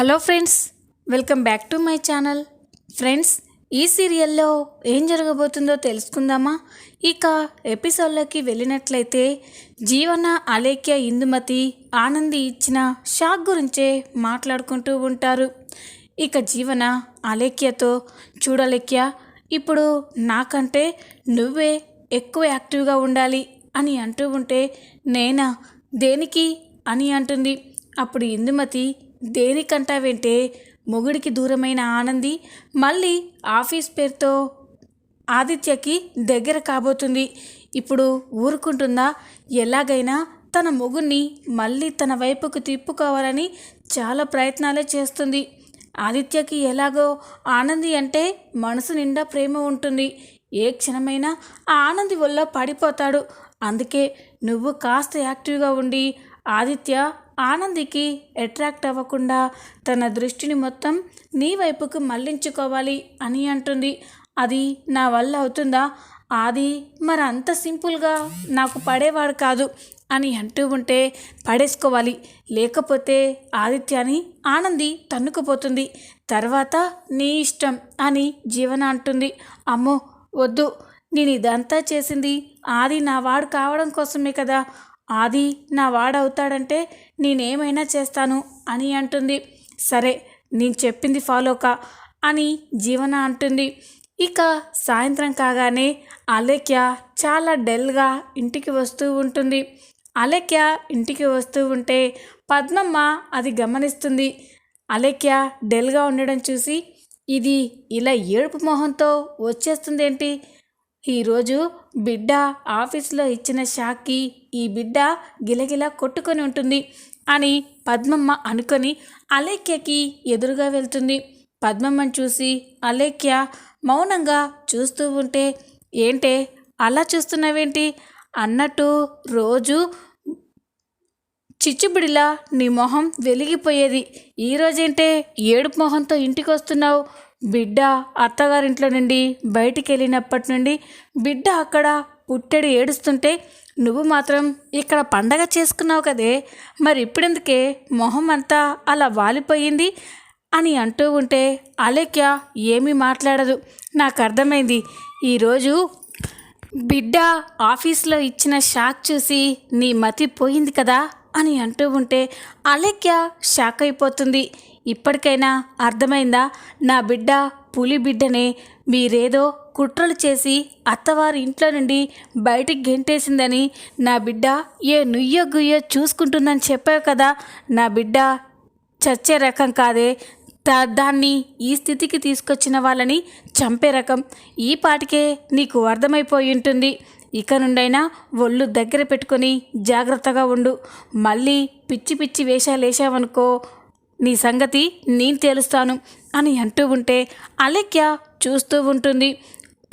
Hello friends welcome back to my channel. Friends ఈ సీరియల్లో ఏం జరగబోతుందో తెలుసుకుందామా? ఇక ఎపిసోడ్లోకి వెళ్ళినట్లయితే జీవన అలేఖ్య ఇందుమతి ఆనంది ఇచ్చిన షాక్ గురించే మాట్లాడుకుంటూ ఉంటారు. ఇక జీవన అలేఖ్యతో చూడలేఖ్య ఇప్పుడు నాకంటే నువ్వే ఎక్కువ యాక్టివ్గా ఉండాలి అని అంటూ ఉంటే నేనా? దేనికి అని అంటుంది. అప్పుడు ఇందుమతి దేనికంటావంటే మొగుడికి దూరమైన ఆనంది మళ్ళీ ఆఫీస్ పేరుతో ఆదిత్యకి దగ్గర కాబోతుంది. ఇప్పుడు ఊరుకుంటుందా? ఎలాగైనా తన మొగుడిని మళ్ళీ తన వైపుకు తిప్పుకోవాలని చాలా ప్రయత్నాలే చేస్తుంది. ఆదిత్యకి ఎలాగో ఆనంది అంటే మనసు నిండా ప్రేమ ఉంటుంది. ఏ క్షణమైనా ఆ ఆనంది వల్ల పడిపోతాడు. అందుకే నువ్వు కాస్త యాక్టివ్గా ఉండి ఆదిత్య ఆనందికి అట్రాక్ట్ అవ్వకుండా తన దృష్టిని మొత్తం నీ వైపుకు మళ్ళించుకోవాలి అని అంటుంది. అది నా వల్ల అవుతుందా? అది మరి అంత సింపుల్గా నాకు పడేవాడు కాదు అని అంటూ ఉంటే పడేసుకోవాలి. లేకపోతే ఆదిత్యాని ఆనంది తన్నుకుపోతుంది. తర్వాత నీ ఇష్టం అని జీవన అంటుంది. అమ్మో వద్దు. నేను ఇదంతా చేసింది ఆది నా వాడు కావడం కోసమే కదా. ఆది నా వాడవుతాడంటే నేనేమైనా చేస్తాను అని అంటుంది. సరే నేను చెప్పింది ఫాలోక అని జీవన అంటుంది. ఇక సాయంత్రం కాగానే అలేఖ్య చాలా డల్గా ఇంటికి వస్తూ ఉంటుంది. అలేఖ్య ఇంటికి వస్తూ ఉంటే పద్మమ్మ అది గమనిస్తుంది. అలేఖ్య డల్గా ఉండడం చూసి ఇది ఇలా ఏడుపు మొహంతో వచ్చేస్తుందేంటి? ఈరోజు బిడ్డ ఆఫీస్లో ఇచ్చిన షాక్కి ఈ బిడ్డ గిలగిలా కొట్టుకొని ఉంటుంది అని పద్మమ్మ అనుకొని అలేఖ్యకి ఎదురుగా వెళ్తుంది. పద్మమ్మని చూసి అలేఖ్య మౌనంగా చూస్తూ ఉంటే ఏంటే అలా చూస్తున్నావేంటి? అన్నట్టు రోజు చిచ్చుబిడిలా నీ మొహం వెలిగిపోయేది. ఈరోజేంటే ఏడుపు మొహంతో ఇంటికి వస్తున్నావు బిడ్డ అత్తగారింట్లో నుండి బయటికి వెళ్ళినప్పటి నుండి బిడ్డ అక్కడ పుట్టెడు ఏడుస్తుంటే నువ్వు మాత్రం ఇక్కడ పండగ చేసుకున్నావు కదే. మరి ఇప్పుడెందుకే మొహం అంతా అలా వాలిపోయింది అని అంటూ ఉంటే అలేఖ్య ఏమీ మాట్లాడదు. నాకు అర్థమైంది ఈరోజు బిడ్డ ఆఫీస్లో ఇచ్చిన షాక్ చూసి నీ మతి పోయింది కదా అని అంటూ ఉంటే అలేఖ్య షాక్ అయిపోతుంది. ఇప్పటికైనా అర్థమైందా? నా బిడ్డ పులి బిడ్డనే మీరేదో కుట్రలు చేసి అత్తవారి ఇంట్లో నుండి బయటికి గెంటేసిందని నా బిడ్డ ఏ నుయ్యో గుయ్యో చూసుకుంటుందని చెప్పావు కదా? నా బిడ్డ చచ్చే రకం కాదే. దాన్ని ఈ స్థితికి తీసుకొచ్చిన వాళ్ళని చంపే రకం. ఈ పాటికే నీకు అర్థమైపోయి ఉంటుంది. ఇక నుండైనా ఒళ్ళు దగ్గర పెట్టుకొని జాగ్రత్తగా ఉండు. మళ్ళీ పిచ్చి పిచ్చి వేషాలు వేసావనుకో నీ సంగతి నేను తేలుస్తాను అని అంటూ ఉంటే అలెక్య చూస్తూ ఉంటుంది.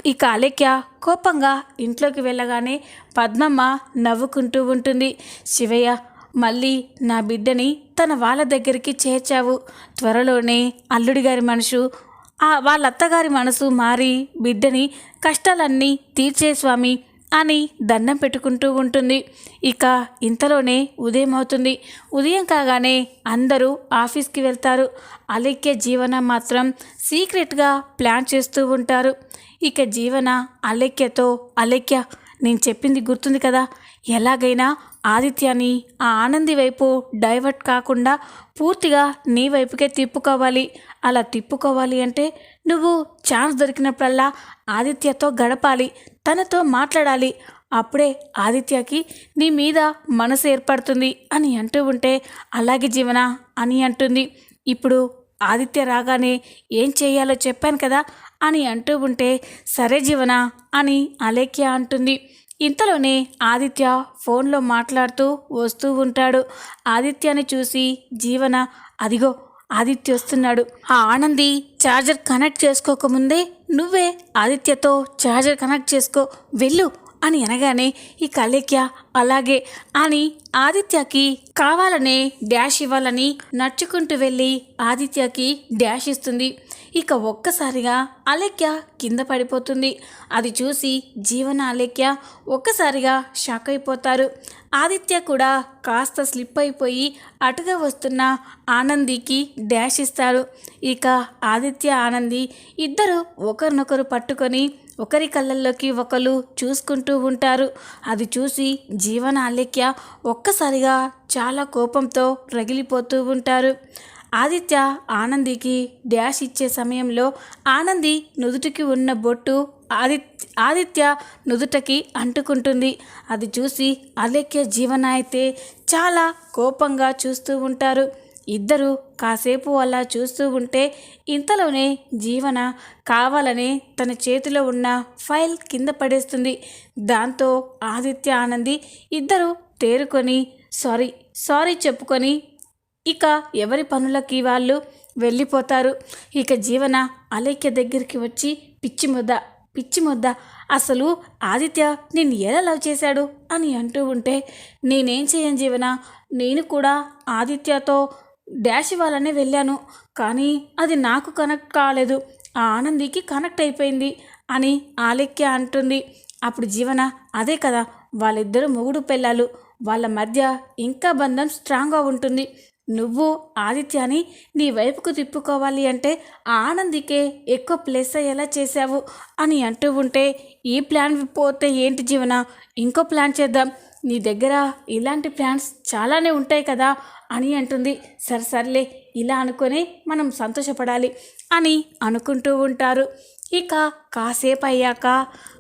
ఇక అలెక్య కోపంగా ఇంట్లోకి వెళ్ళగానే పద్మమ్మ నవ్వుకుంటూ ఉంటుంది. శివయ్య మళ్ళీ నా బిడ్డని తన వాళ్ళ దగ్గరికి చేర్చావు. త్వరలోనే అల్లుడి గారి మనసు ఆ వాళ్ళ అత్తగారి మనసు మారి బిడ్డని కష్టాలన్నీ తీర్చే స్వామి అని దండం పెట్టుకుంటూ ఉంటుంది. ఇక ఇంతలోనే ఉదయం అవుతుంది. ఉదయం కాగానే అందరూ ఆఫీస్కి వెళ్తారు. అలెక్య జీవన మాత్రం సీక్రెట్గా ప్లాన్ చేస్తూ ఉంటారు. ఇక జీవన అలెక్యతో అలెక్య నేను చెప్పింది గుర్తుంది కదా. ఎలాగైనా ఆదిత్యాన్ని ఆ ఆనంది వైపు డైవర్ట్ కాకుండా పూర్తిగా నీ వైపుకే తిప్పుకోవాలి. అలా తిప్పుకోవాలి అంటే నువ్వు ఛాన్స్ దొరికినప్పుడల్లా ఆదిత్యతో గడపాలి తనతో మాట్లాడాలి. అప్పుడే ఆదిత్యకి నీ మీద మనసు ఏర్పడుతుంది అని అంటూ ఉంటే అలాగే జీవన అని అంటుంది. ఇప్పుడు ఆదిత్య రాగానే ఏం చేయాలో చెప్పాను కదా అని అంటూ ఉంటే సరే జీవన అని అలేఖ్య అంటుంది. ఇంతలోనే ఆదిత్య ఫోన్లో మాట్లాడుతూ వస్తూ ఉంటాడు. ఆదిత్యని చూసి జీవన అదిగో ఆదిత్య వస్తున్నాడు. ఆ ఆనంది ఛార్జర్ కనెక్ట్ చేసుకోకముందే నువ్వే ఆదిత్యతో ఛార్జర్ కనెక్ట్ చేసుకో. వెళ్ళు. అని అనగానే ఈ కలేక్య అలాగే అని ఆదిత్యకి కావాలనే డాష్ ఇవ్వాలని నడుచుకుంటూ వెళ్ళి ఆదిత్యకి డాష్ ఇస్తుంది. ఇక ఒక్కసారిగా అలేఖ్య కింద పడిపోతుంది. అది చూసి జీవన అలేఖ్య ఒక్కసారిగా షాక్ అయిపోతారు. ఆదిత్య కూడా కాస్త స్లిప్ అయిపోయి అటుగా వస్తున్న ఆనందికి డాష్ ఇస్తారు. ఇక ఆదిత్య ఆనంది ఇద్దరు ఒకరినొకరు పట్టుకొని ఒకరి కళ్ళల్లోకి ఒకరు చూసుకుంటూ ఉంటారు. అది చూసి జీవన అలేఖ్య ఒక్కసారిగా చాలా కోపంతో రగిలిపోతూ ఉంటారు. ఆదిత్య ఆనందికి డ్యాష్ ఇచ్చే సమయంలో ఆనంది నుదుటికి ఉన్న బొట్టు ఆది ఆదిత్య నుదుటకి అంటుకుంటుంది. అది చూసి అలేఖ్య జీవన అయితే చాలా కోపంగా చూస్తూ ఉంటారు. ఇద్దరు కాసేపు అలా చూస్తూ ఉంటే ఇంతలోనే జీవన కావాలనే తన చేతిలో ఉన్న ఫైల్ కింద పడేస్తుంది. దాంతో ఆదిత్య ఆనంది ఇద్దరు తేరుకొని సారీ సారీ చెప్పుకొని ఇక ఎవరి పనులకి వాళ్ళు వెళ్ళిపోతారు. ఇక జీవన అలేఖ్య దగ్గరికి వచ్చి పిచ్చి ముద్ద పిచ్చి ముద్ద అసలు ఆదిత్య నేను ఎలా లవ్ చేశాడు? అని అంటూ ఉంటే నేనేం చేయను జీవన? నేను కూడా ఆదిత్యతో డాష్ ఇవ్వాలనే వెళ్ళాను. కానీ అది నాకు కనెక్ట్ కాలేదు. ఆ ఆనందికి కనెక్ట్ అయిపోయింది అని ఆలెక్య అంటుంది. అప్పుడు జీవన అదే కదా వాళ్ళిద్దరూ మొగుడు పెళ్ళాలు. వాళ్ళ మధ్య ఇంకా బంధం స్ట్రాంగ్గా ఉంటుంది. నువ్వు ఆదిత్యాని నీ వైపుకు తిప్పుకోవాలి అంటే ఆ ఆనందికే ఎక్కువ ప్లేస్ అయ్యేలా చేశావు అని అంటూ ఉంటే ఈ ప్లాన్ పోతే ఏంటి జీవన? ఇంకో ప్లాన్ చేద్దాం. నీ దగ్గర ఇలాంటి ప్లాన్స్ చాలానే ఉంటాయి కదా. అని అంటుంది. సరే సర్లే ఇలా అనుకొని మనం సంతోషపడాలి అని అనుకుంటూ ఉంటారు. ఇక కాసేపు అయ్యాక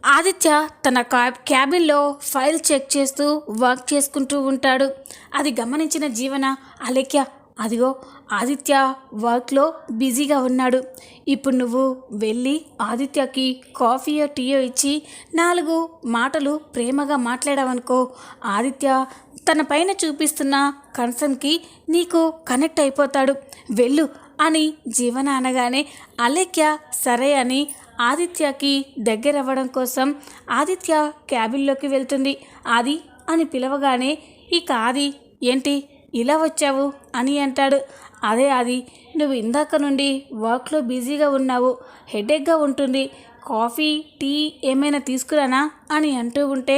ఆదిత్య తన కా క్యాబిన్లో ఫైల్ చెక్ చేస్తూ వర్క్ చేసుకుంటూ ఉంటాడు. అది గమనించిన జీవన అలేఖ్య అదిగో ఆదిత్య వర్క్లో బిజీగా ఉన్నాడు. ఇప్పుడు నువ్వు వెళ్ళి ఆదిత్యకి కాఫీయో టీయో ఇచ్చి నాలుగు మాటలు ప్రేమగా మాట్లాడావనుకో ఆదిత్య తన పైన చూపిస్తున్న కన్సర్న్కి నీకు కనెక్ట్ అయిపోతాడు. వెళ్ళు అని జీవన అనగానే అలేఖ్య సరే అని ఆదిత్యకి దగ్గరవ్వడం కోసం ఆదిత్య క్యాబిన్లోకి వెళ్తుంది. ఆది అని పిలవగానే ఇక ఆది ఏంటి ఇలా వచ్చావు అని అంటాడు. అదే అది నువ్వు ఇందాక నుండి వర్క్లో బిజీగా ఉన్నావు హెడేక్గా ఉంటుంది కాఫీ టీ ఏమైనా తీసుకురానా అని అంటూ ఉంటే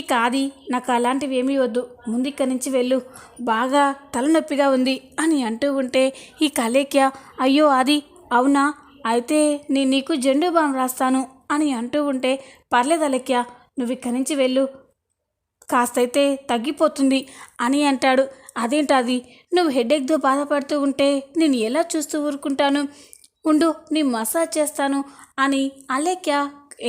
ఇక అది నాకు అలాంటివి ఏమీ వద్దు ముందు ఇక్కడి నుంచి వెళ్ళు బాగా తలనొప్పిగా ఉంది అని అంటూ ఉంటే ఈ కలేక్య అయ్యో అది అవునా? అయితే నేను నీకు జెండు బాం రాస్తాను అని అంటూ ఉంటే పర్లేదు అలెక్య నువ్వు ఇక్కడి నుంచి వెళ్ళు కాస్తైతే తగ్గిపోతుంది అని అంటాడు. అదేంటది? నువ్వు హెడేక్తో బాధపడుతూ ఉంటే నేను ఎలా చూస్తూ ఊరుకుంటాను? ఉండు నీ మసాజ్ చేస్తాను అని అలేఖ్య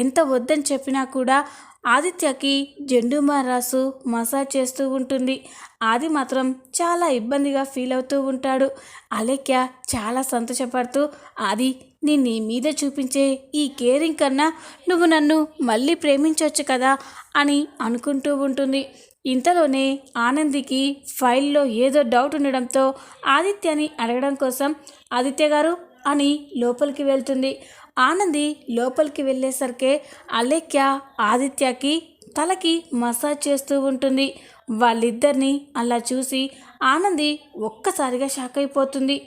ఎంత వద్దని చెప్పినా కూడా ఆదిత్యకి జెండు రాసు మసాజ్ చేస్తూ ఉంటుంది. ఆది మాత్రం చాలా ఇబ్బందిగా ఫీల్ అవుతూ ఉంటాడు. అలేఖ్య చాలా సంతోషపడుతూ ఆది నీ నీ మీద చూపించే ఈ కేరింగ్ కన్నా నువ్వు నన్ను మళ్ళీ ప్రేమించవచ్చు కదా అని అనుకుంటూ ఉంటుంది. ఇంతలోనే ఆనందికి ఫైల్లో ఏదో డౌట్ ఉండడంతో ఆదిత్యని అడగడం కోసం ఆదిత్య గారు అని లోపలికి వెళ్తుంది. ఆనంది లోపలికి వెళ్ళేసరికే అలేఖ్య ఆదిత్యకి తలకి మసాజ్ చేస్తూ ఉంటుంది. వాళ్ళిద్దరిని అలా చూసి ఆనంది ఒక్కసారిగా షాక్ అయిపోతుంది.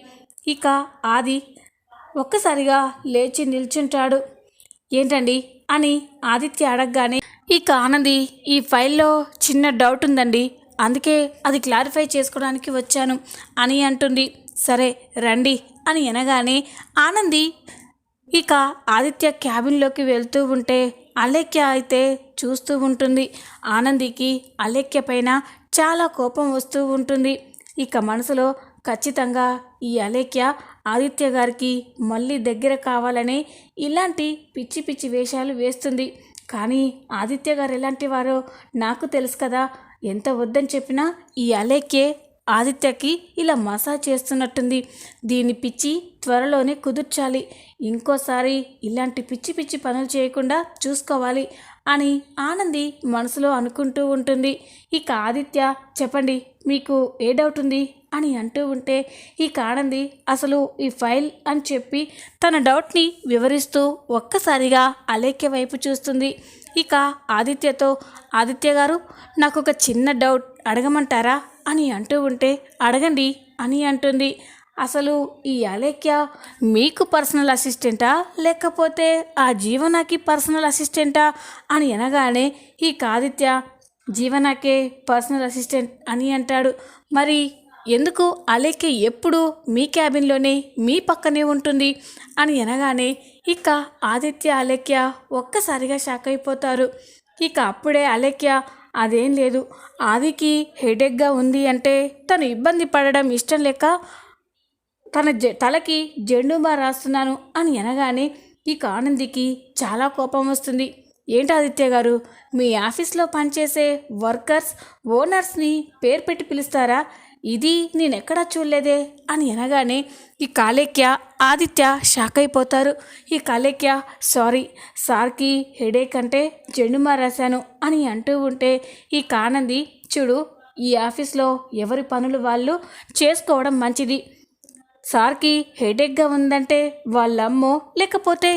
ఇక ఆది ఒక్కసారిగా లేచి నిల్చుంటాడు. ఏంటండి? అని ఆదిత్య అడగగానే ఇక ఆనంది ఈ ఫైల్లో చిన్న డౌట్ ఉందండి. అందుకే అది క్లారిఫై చేసుకోవడానికి వచ్చాను అని అంటుంది. సరే రండి అని అనగానే ఆనంది ఇక ఆదిత్య క్యాబిన్లోకి వెళ్తూ ఉంటే అలేఖ్య అయితే చూస్తూ ఉంటుంది. ఆనందికి అలేఖ్య పైన చాలా కోపం వస్తూ ఉంటుంది. ఇక మనసులో ఖచ్చితంగా ఈ అలేఖ్య ఆదిత్య గారికి మళ్ళీ దగ్గర కావాలని ఇలాంటి పిచ్చి పిచ్చి వేషాలు వేస్తుంది. కానీ ఆదిత్య గారు ఎలాంటి వారో నాకు తెలుసు కదా. ఎంత వద్దని చెప్పినా ఈ అలేకే ఆదిత్యకి ఇలా మసాజ్ చేస్తున్నట్టుంది. దీన్ని పిచ్చి త్వరలోనే కుదుర్చాలి. ఇంకోసారి ఇలాంటి పిచ్చి పిచ్చి పనులు చేయకుండా చూసుకోవాలి అని ఆనంది మనసులో అనుకుంటూ ఉంటుంది. ఇక ఆదిత్య చెప్పండి మీకు ఏ డౌట్ ఉంది? అని అంటూ ఉంటే ఈ ఆనంది అసలు ఈ ఫైల్ అని చెప్పి తన డౌట్ని వివరిస్తూ ఒక్కసారిగా అలేఖ్య వైపు చూస్తుంది. ఇక ఆదిత్యతో ఆదిత్య గారు నాకు ఒక చిన్న డౌట్ అడగమంటారా? అని అంటూ ఉంటే అడగండి అని అంటుంది. అసలు ఈ అలేఖ్య మీకు పర్సనల్ అసిస్టెంటా? లేకపోతే ఆ జీవనాకి పర్సనల్ అసిస్టెంటా? అని అనగానే ఈ కాదిత్య జీవనాకే పర్సనల్ అసిస్టెంట్ అని అంటాడు. మరి ఎందుకు అలేఖ్య ఎప్పుడు మీ క్యాబిన్లోనే మీ పక్కనే ఉంటుంది? అని అనగానే ఇక ఆదిత్య అలేఖ్య ఒక్కసారిగా షాక్ అయిపోతారు. ఇక అప్పుడే అలేఖ్య అదేం లేదు ఆదికి హెడేక్గా ఉంది అంటే తను ఇబ్బంది పడడం ఇష్టం లేక తన జ తలకి జెండుమా రాస్తున్నాను అని అనగానే ఇక ఆనందికి చాలా కోపం వస్తుంది. ఏంటి ఆదిత్య గారు మీ ఆఫీస్లో పనిచేసే వర్కర్స్ ఓనర్స్ని పేరు పెట్టి పిలుస్తారా? ఇది నేనెక్కడా చూడలేదే అని అనగానే ఈ కాలేక్య ఆదిత్య షాక్ అయిపోతారు. ఈ కాలేక్య సారీ సార్కి హెడేక్ అంటే జెండు రాశాను అని అంటూ ఉంటే ఈ కానంది చూడు ఈ ఆఫీస్లో ఎవరి పనులు వాళ్ళు చేసుకోవడం మంచిది. సార్కి హెడేక్గా ఉందంటే వాళ్ళమ్మో లేకపోతే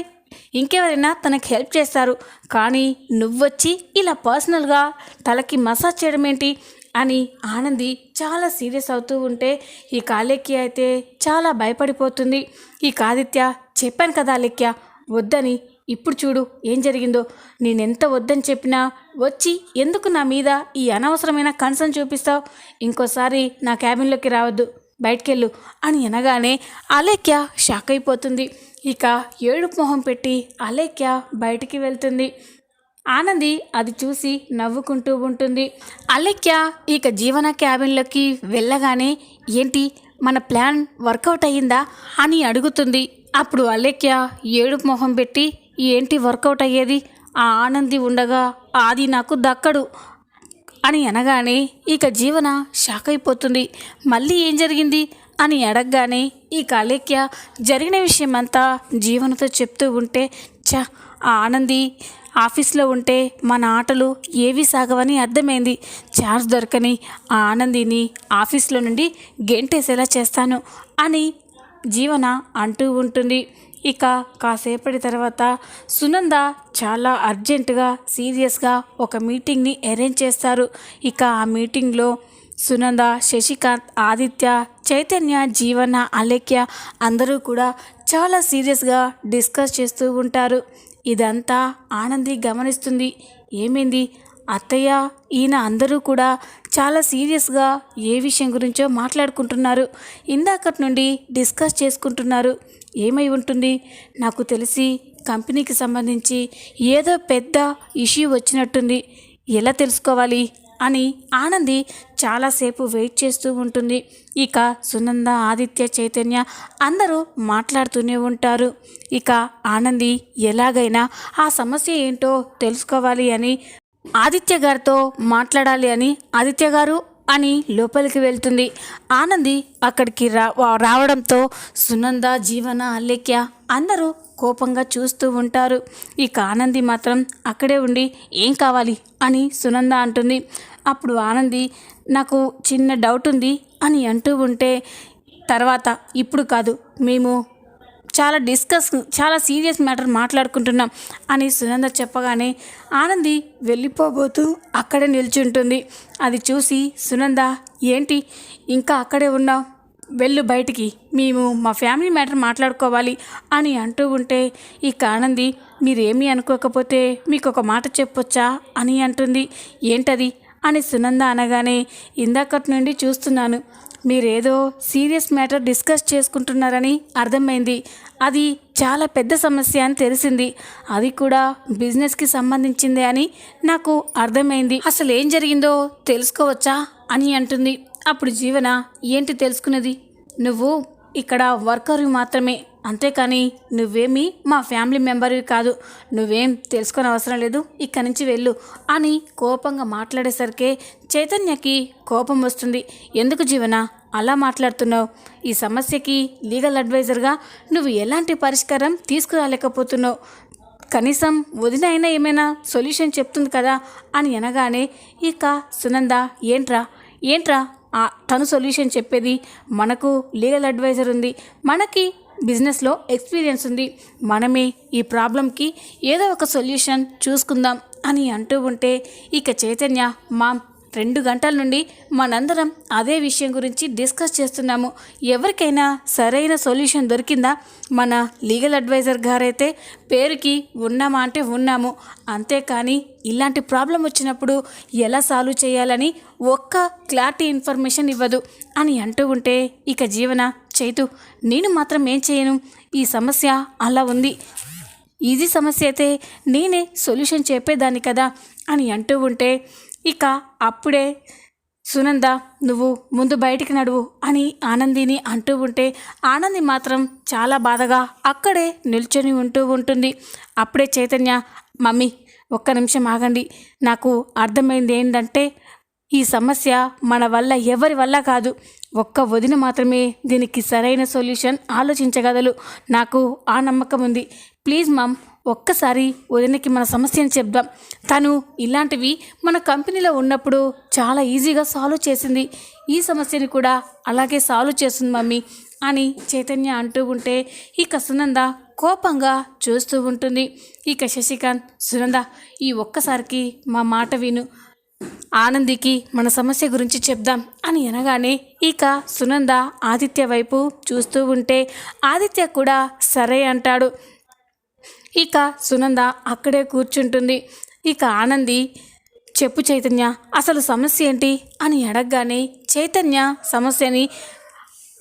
ఇంకెవరైనా తనకి హెల్ప్ చేస్తారు. కానీ నువ్వొచ్చి ఇలా పర్సనల్గా తలకి మసాజ్ చేయడం ఏంటి అని ఆనంది చాలా సీరియస్ అవుతూ ఉంటే ఈ కాలేక్య అయితే చాలా భయపడిపోతుంది. ఈ కాదిత్య చెప్పాను కదా లెక్య వద్దని ఇప్పుడు చూడు ఏం జరిగిందో. నేనెంత వద్దని చెప్పినా వచ్చి ఎందుకు నా మీద ఈ అనవసరమైన కన్సర్న్ చూపిస్తావు? ఇంకోసారి నా క్యాబిన్లోకి రావద్దు బయటికెళ్ళు అని అనగానే అలేఖ్య షాక్ అయిపోతుంది. ఇక ఏడుపు మొహం పెట్టి అలేఖ్య బయటికి వెళ్తుంది. ఆనంది అది చూసి నవ్వుకుంటూ ఉంటుంది. అలెక్య ఇక జీవన క్యాబిన్లోకి వెళ్ళగానే ఏంటి మన ప్లాన్ వర్కౌట్ అయ్యిందా? అని అడుగుతుంది. అప్పుడు అలెక్య ఏడుపు మొహం పెట్టి ఏంటి వర్కౌట్ అయ్యేది? ఆ ఆనంది ఉండగా ఆది నాకు దక్కడు అని అనగానే ఇక జీవన షాక్ అయిపోతుంది. మళ్ళీ ఏం జరిగింది? అని అడగగానే ఈ కాలేక్య జరిగిన విషయం అంతా జీవనతో చెప్తూ ఉంటే చ ఆ ఆనంది ఆఫీస్లో ఉంటే మన ఆటలు ఏవి సాగవని అర్థమైంది. ఛార్జ్ దొరకని ఆ ఆనందిని ఆఫీస్లో నుండి గెంటేసేలా చేస్తాను అని జీవన అంటూ ఉంటుంది. ఇక కాసేపటి తర్వాత సునంద చాలా అర్జెంటుగా సీరియస్గా ఒక మీటింగ్ని అరేంజ్ చేస్తారు. ఇక ఆ మీటింగ్లో సునంద శశికాంత్ ఆదిత్య చైతన్య జీవన అలేఖ్య అందరూ కూడా చాలా సీరియస్గా డిస్కస్ చేస్తూ ఉంటారు. ఇదంతా ఆనంది గమనిస్తుంది. ఏమైంది? అత్తయ్య ఈయన అందరూ కూడా చాలా సీరియస్గా ఏ విషయం గురించో మాట్లాడుకుంటున్నారు. ఇందాకటి నుండి డిస్కస్ చేసుకుంటున్నారు. ఏమై ఉంటుంది? నాకు తెలిసి కంపెనీకి సంబంధించి ఏదో పెద్ద ఇష్యూ వచ్చినట్టుంది. ఎలా తెలుసుకోవాలి? అని ఆనంది చాలాసేపు వెయిట్ చేస్తూ ఉంటుంది. ఇక సునంద ఆదిత్య చైతన్య అందరూ మాట్లాడుతూనే ఉంటారు. ఇక ఆనంది ఎలాగైనా ఆ సమస్య ఏంటో తెలుసుకోవాలి అని ఆదిత్య గారితో మాట్లాడాలి అని ఆదిత్య గారు అని లోపలికి వెళ్తుంది. ఆనంది అక్కడికి రా రావడంతో సునంద జీవన అల్లెక్య అందరూ కోపంగా చూస్తూ ఉంటారు. ఇక ఆనంది మాత్రం అక్కడే ఉండి ఏం కావాలి? అని సునంద అంటుంది. అప్పుడు ఆనంది నాకు చిన్న డౌట్ ఉంది అని అంటూ ఉంటే తర్వాత ఇప్పుడు కాదు మేము చాలా డిస్కస్ చాలా సీరియస్ మ్యాటర్ మాట్లాడుకుంటున్నాం అని సునంద చెప్పగానే ఆనంది వెళ్ళిపోబోతూ అక్కడే నిల్చుంటుంది. అది చూసి సునంద ఏంటి ఇంకా అక్కడే ఉన్నావు? వెళ్ళు బయటికి మేము మా ఫ్యామిలీ మ్యాటర్ మాట్లాడుకోవాలి అని అంటూ ఉంటే ఈ కానంది మీరేమీ అనుకోకపోతే మీకు ఒక మాట చెప్పొచ్చా? అని అంటుంది. ఏంటది? అని సునంద అనగానే ఇందాకటి నుండి చూస్తున్నాను. మీరేదో సీరియస్ మ్యాటర్ డిస్కస్ చేసుకుంటున్నారని అర్థమైంది. అది చాలా పెద్ద సమస్య అని తెలిసింది. అది కూడా బిజినెస్కి సంబంధించిందే అని నాకు అర్థమైంది. అసలు ఏం జరిగిందో తెలుసుకోవచ్చా? అని అంటుంది. అప్పుడు జీవన ఏంటి తెలుసుకున్నది? నువ్వు ఇక్కడ వర్కర్ మాత్రమే అంతేకాని నువ్వేమీ మా ఫ్యామిలీ మెంబర్వి కాదు. నువ్వేం తెలుసుకొని అవసరం లేదు ఇక్కడి నుంచి వెళ్ళు అని కోపంగా మాట్లాడేసరికి చైతన్యకి కోపం వస్తుంది. ఎందుకు జీవన అలా మాట్లాడుతున్నావు? ఈ సమస్యకి లీగల్ అడ్వైజర్గా నువ్వు ఎలాంటి పరిష్కారం తీసుకురాలేకపోతున్నావు? కనీసం వదిన అయినా ఏమైనా సొల్యూషన్ చెప్తుంది కదా అని అనగానే ఇక సునంద ఏంట్రా? ఏంట్రా? తను సొల్యూషన్ చెప్పేది మనకు లీగల్ అడ్వైజర్ ఉంది మనకి బిజినెస్లో ఎక్స్పీరియన్స్ ఉంది మనమే ఈ ప్రాబ్లంకి ఏదో ఒక సొల్యూషన్ చూసుకుందాం అని అంటూ ఉంటే ఇక చైతన్య మామ్ రెండు గంటల నుండి మనందరం అదే విషయం గురించి డిస్కస్ చేస్తున్నాము. ఎవరికైనా సరైన సొల్యూషన్ దొరికిందా? మన లీగల్ అడ్వైజర్ గారైతే పేరుకి ఉన్నామా అంటే ఉన్నాము. అంతేకాని ఇలాంటి ప్రాబ్లం వచ్చినప్పుడు ఎలా సాల్వ్ చేయాలని ఒక్క క్లారిటీ ఇన్ఫర్మేషన్ ఇవ్వదు అని అంటూ ఉంటే ఇక జీవన చైతు నేను మాత్రం ఏం చేయను? ఈ సమస్య అలా ఉంది. ఈజీ సమస్య అయితే నేనే సొల్యూషన్ చెప్పేదాన్ని కదా అని అంటూ ఉంటే ఇక అప్పుడే సునంద నువ్వు ముందు బయటికి నడువు అని ఆనందిని అంటూ ఉంటే ఆనంది మాత్రం చాలా బాధగా అక్కడే నిల్చొని ఉంటూ ఉంటుంది. అప్పుడే చైతన్య మమ్మీ ఒక్క నిమిషం ఆగండి. నాకు అర్థమైంది ఏంటంటే ఈ సమస్య మన వల్ల ఎవరి వల్ల కాదు. ఒక్క వదిన మాత్రమే దీనికి సరైన సొల్యూషన్ ఆలోచించగలరు నాకు ఆ నమ్మకం ఉంది. ప్లీజ్ మమ్ ఒక్కసారి వదినకి మన సమస్యను చెప్దాం. తను ఇలాంటివి మన కంపెనీలో ఉన్నప్పుడు చాలా ఈజీగా సాల్వ్ చేసింది. ఈ సమస్యని కూడా అలాగే సాల్వ్ చేస్తుంది మమ్మీ అని చైతన్య అంటూ ఉంటే ఇక సునంద కోపంగా చూస్తూ ఉంటుంది. ఇక శశికాంత్ సునంద ఈ ఒక్కసారికి మా మాట విను. ఆనందికి మన సమస్య గురించి చెప్దాం అని అనగానే ఇక సునంద ఆదిత్య వైపు చూస్తూ ఉంటే ఆదిత్య కూడా సరే అంటాడు. ఇక సునంద అక్కడే కూర్చుంటుంది. ఇక ఆనంది చెప్పు చైతన్య అసలు సమస్య ఏంటి? అని అడగగానే చైతన్య సమస్యని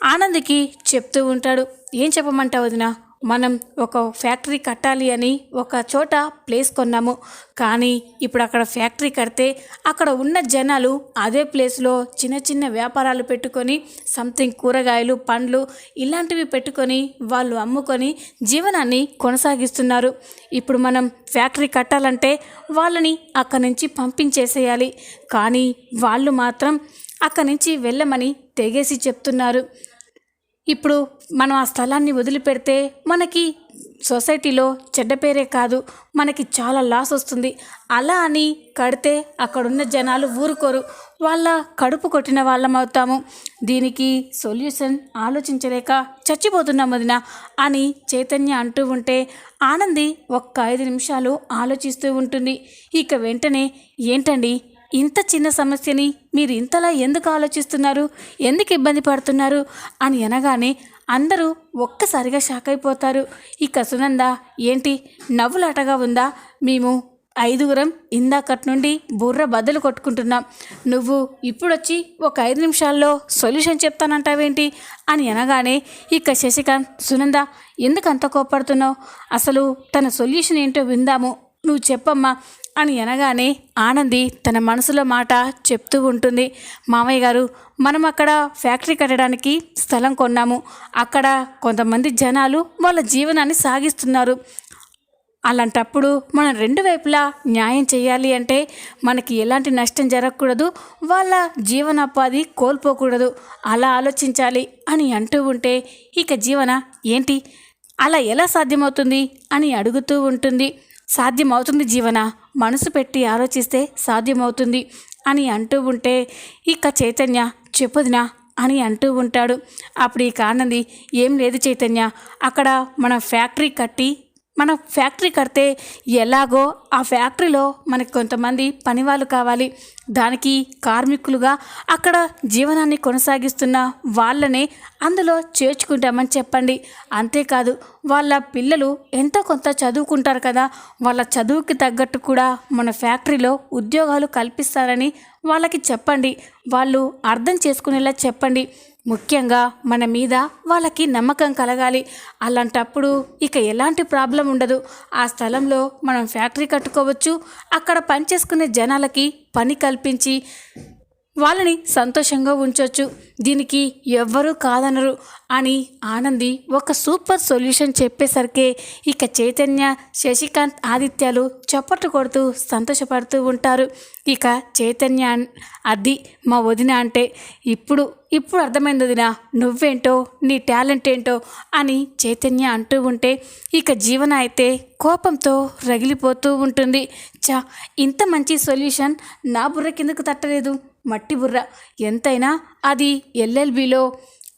ఆనంద్కి చెప్తూ ఉంటాడు. ఏం చెప్పమంటావు వదిన? మనం ఒక ఫ్యాక్టరీ కట్టాలి అని ఒక చోట ప్లేస్ కొన్నాము. కానీ ఇప్పుడు అక్కడ ఫ్యాక్టరీ కడితే అక్కడ ఉన్న జనాలు అదే ప్లేస్లో చిన్న చిన్న వ్యాపారాలు పెట్టుకొని సంథింగ్ కూరగాయలు పండ్లు ఇలాంటివి పెట్టుకొని వాళ్ళు అమ్ముకొని జీవనాన్ని కొనసాగిస్తున్నారు. ఇప్పుడు మనం ఫ్యాక్టరీ కట్టాలంటే వాళ్ళని అక్కడి నుంచి పంపించేసేయాలి. కానీ వాళ్ళు మాత్రం అక్కడి నుంచి వెళ్ళమని తెగేసి చెప్తున్నారు. ఇప్పుడు మనం ఆ స్థలాన్ని వదిలిపెడితే మనకి సొసైటీలో చెడ్డ పేరే కాదు మనకి చాలా లాస్ వస్తుంది. అలా అని కడితే అక్కడున్న జనాలు ఊరుకోరు. వాళ్ళ కడుపు కొట్టిన వాళ్ళం అవుతాము. దీనికి సొల్యూషన్ ఆలోచించలేక చచ్చిపోతున్నాం వదిన అని చైతన్య అంటూ ఉంటే ఆనంది ఒక్క ఐదు నిమిషాలు ఆలోచిస్తూ ఉంటుంది. ఇక వెంటనే ఏంటండి ఇంత చిన్న సమస్యని మీరు ఇంతలా ఎందుకు ఆలోచిస్తున్నారు? ఎందుకు ఇబ్బంది పడుతున్నారు? అని అనగానే అందరూ ఒక్కసారిగా షాక్ అయిపోతారు. ఇక సునంద ఏంటి? నవ్వులాటగా ఉందా? మేము ఐదుగురం ఇందాకటి నుండి బుర్ర బద్దలు కొట్టుకుంటున్నాం. నువ్వు ఇప్పుడొచ్చి ఒక ఐదు నిమిషాల్లో సొల్యూషన్ చెప్తానంటావేంటి? అని అనగానే ఇక శశికాంత్ సునంద ఎందుకు అంత కోపడుతున్నావు అసలు తన సొల్యూషన్ ఏంటో విందాము. నువ్వు చెప్పమ్మా. అని అనగానే ఆనంది తన మనసులో మాట చెప్తూ ఉంటుంది. మామయ్య గారు మనం అక్కడ ఫ్యాక్టరీ కట్టడానికి స్థలం కొన్నాము. అక్కడ కొంతమంది జనాలు వాళ్ళ జీవనాన్ని సాగిస్తున్నారు. అలాంటప్పుడు మనం రెండు వైపులా న్యాయం చేయాలి అంటే మనకి ఎలాంటి నష్టం జరగకూడదు. వాళ్ళ జీవనోపాధి కోల్పోకూడదు. అలా ఆలోచించాలి అని అంటూ ఉంటే ఇక జీవన ఏంటి? అలా ఎలా సాధ్యమవుతుంది? అని అడుగుతూ ఉంటుంది. సాధ్యమవుతుంది జీవన. మనసు పెట్టి ఆలోచిస్తే సాధ్యమవుతుంది అని అంటూ ఉంటే ఇక చైతన్య చెప్పుదినా అని అంటూ ఉంటాడు. అప్పుడు ఇక ఆనంది ఏం లేదు చైతన్య అక్కడ మన ఫ్యాక్టరీ కట్టి మన ఫ్యాక్టరీ కడితే ఎలాగో ఆ ఫ్యాక్టరీలో మనకి కొంతమంది పనివాళ్ళు కావాలి. దానికి కార్మికులుగా అక్కడ జీవనాన్ని కొనసాగిస్తున్న వాళ్ళనే అందులో చేర్చుకుంటామని చెప్పండి. అంతేకాదు వాళ్ళ పిల్లలు ఎంతో కొంత చదువుకుంటారు కదా వాళ్ళ చదువుకి తగ్గట్టు కూడా మన ఫ్యాక్టరీలో ఉద్యోగాలు కల్పిస్తారని వాళ్ళకి చెప్పండి. వాళ్ళు అర్థం చేసుకునేలా చెప్పండి. ముఖ్యంగా మన మీద వాళ్ళకి నమ్మకం కలగాలి. అలాంటప్పుడు ఇక ఎలాంటి ప్రాబ్లం ఉండదు. ఆ స్థలంలో మనం ఫ్యాక్టరీ కట్టుకోవచ్చు. అక్కడ పనిచేసుకునే జనాలకి పని కల్పించి వాళ్ళని సంతోషంగా ఉంచవచ్చు దీనికి ఎవ్వరూ కాదనరు అని ఆనంది ఒక సూపర్ సొల్యూషన్ చెప్పేసరికి ఇక చైతన్య శశికాంత్ ఆదిత్యాలు చప్పట్లు కొడుతూ సంతోషపడుతూ ఉంటారు. ఇక చైతన్య అది మా వదిన అంటే ఇప్పుడు ఇప్పుడు అర్థమైంది వదిన నువ్వేంటో నీ టాలెంట్ ఏంటో అని చైతన్య అంటూ ఉంటే ఇక జీవన అయితే కోపంతో రగిలిపోతూ ఉంటుంది. చా ఇంత మంచి సొల్యూషన్ నా బుర్ర కిందకు తట్టలేదు. మట్టి బుర్ర. ఎంతైనా అది ఎల్ఎల్బిలో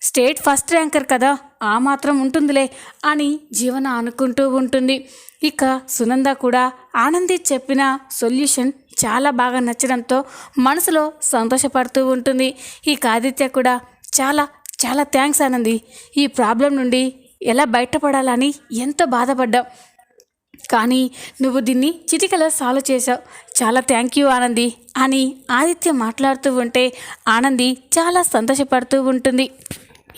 స్టేట్ ఫస్ట్ ర్యాంకర్ కదా ఆ మాత్రం ఉంటుందిలే అని జీవన అనుకుంటూ ఉంటుంది. ఇక సునంద కూడా ఆనంది చెప్పిన సొల్యూషన్ చాలా బాగా నచ్చడంతో మనసులో సంతోషపడుతూ ఉంటుంది. ఇక ఆదిత్య కూడా చాలా చాలా థ్యాంక్స్ ఆనంది. ఈ ప్రాబ్లం నుండి ఎలా బయటపడాలని ఎంతో బాధపడ్డాం. కానీ నువ్వు దీన్ని చిటికలో సాల్వ్ చేశావు. చాలా థ్యాంక్ యూ ఆనంది. అని ఆదిత్య మాట్లాడుతూ ఉంటే ఆనంది చాలా సంతోషపడుతూ ఉంటుంది.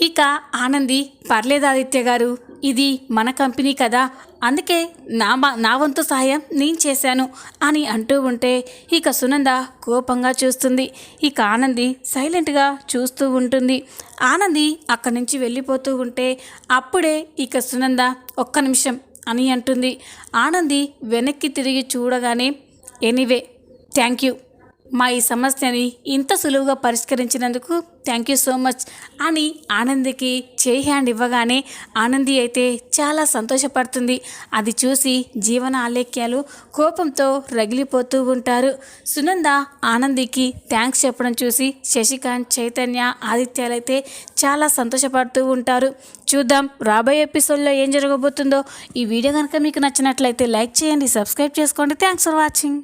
ఇక ఆనంది పర్లేదు ఆదిత్య గారు ఇది మన కంపెనీ కదా. అందుకే నా మా- నా వంతు సహాయం నేను చేశాను అని అంటూ ఉంటే ఇక సునంద కోపంగా చూస్తుంది. ఇక ఆనంది సైలెంట్గా చూస్తూ ఉంటుంది. ఆనంది అక్కడి నుంచి వెళ్ళిపోతూ ఉంటే అప్పుడే ఇక సునంద ఒక్క నిమిషం అని అంటుంది. ఆనంది వెనక్కి తిరిగి చూడగానే ఎనీవే థ్యాంక్ యూ. మా ఈ సమస్యని ఇంత సులువుగా పరిష్కరించినందుకు థ్యాంక్ యూ సో మచ్ అని ఆనందికి చేయి హ్యాండ్ ఇవ్వగానే ఆనంది అయితే చాలా సంతోషపడుతుంది. అది చూసి జీవన ఆలేఖ్యాలు కోపంతో రగిలిపోతూ ఉంటారు. సునంద ఆనందికి థ్యాంక్స్ చెప్పడం చూసి శశికాంత్ చైతన్య ఆదిత్యాలైతే చాలా సంతోషపడుతూ ఉంటారు. చూద్దాం రాబోయే ఎపిసోడ్లో ఏం జరగబోతుందో. ఈ వీడియో కనుక మీకు నచ్చినట్లయితే లైక్ చేయండి సబ్స్క్రైబ్ చేసుకోండి. Thanks for watching